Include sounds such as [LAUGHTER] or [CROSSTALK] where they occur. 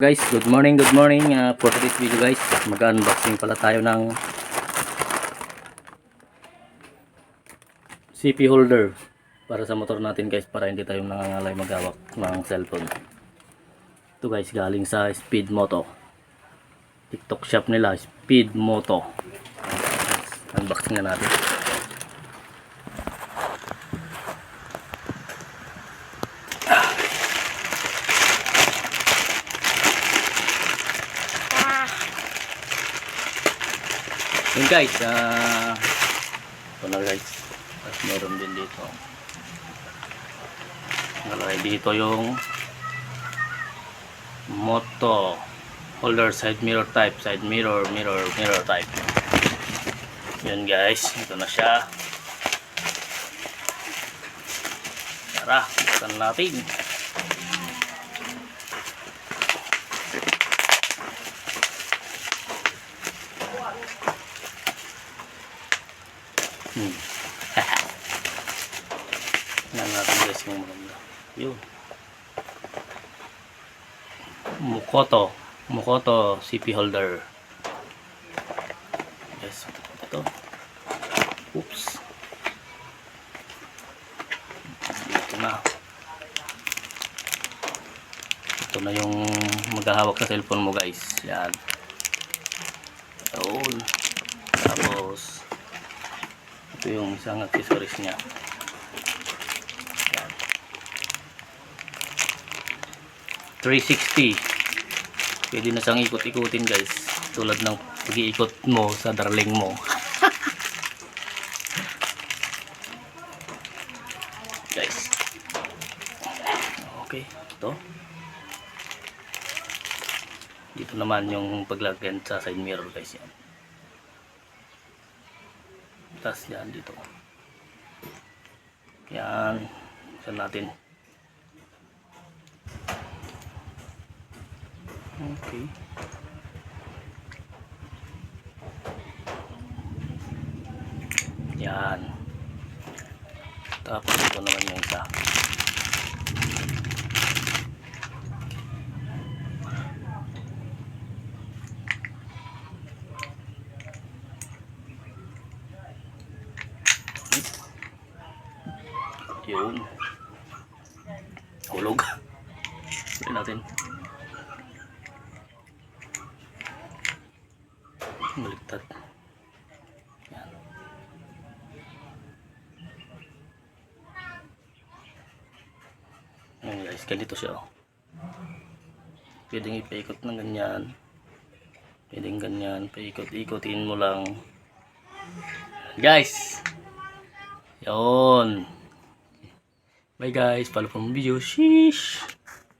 Guys, good morning, good morning. Uh, for today's video guys, mag-unboxing pala tayo ng CP holder para sa motor natin guys para hindi tayo nangangalay maghawak ng cellphone. Ito guys, galing sa Speed Moto. TikTok shop nila, Speed Moto. Unboxing na natin. Yun guys, ah ito guys. At meron din dito. Nalagay dito yung moto holder side mirror type, side mirror, mirror, mirror type. Yun guys, ito na siya. Tara, buksan natin. Hmm. [LAUGHS] Tingnan natin guys kung maganda. Yun. Mukoto. Mukoto CP holder. Yes. Ito. Oops. Ito na. Ito na yung maghahawak sa cellphone mo guys. Yan. Yun. Tapos ito yung isang accessories niya. Yan. 360 pwede na siyang ikot-ikutin guys. Tulad ng pag-iikot mo sa darling mo. [LAUGHS] Guys. Okay. Ito. Dito naman yung paglagyan sa side mirror guys. Yan tas yan dito. Yan. Saan natin? Okay. Yan. Tapos ito naman yung isa Yun. Hulog. Sabi natin. Baliktad. Yan. Yan guys, ganito siya. oh. Pwedeng ipaikot ng ganyan. Pwedeng ganyan. Paikot-ikotin mo lang. Guys! Yun. Bye guys. Follow for more videos. Sheesh.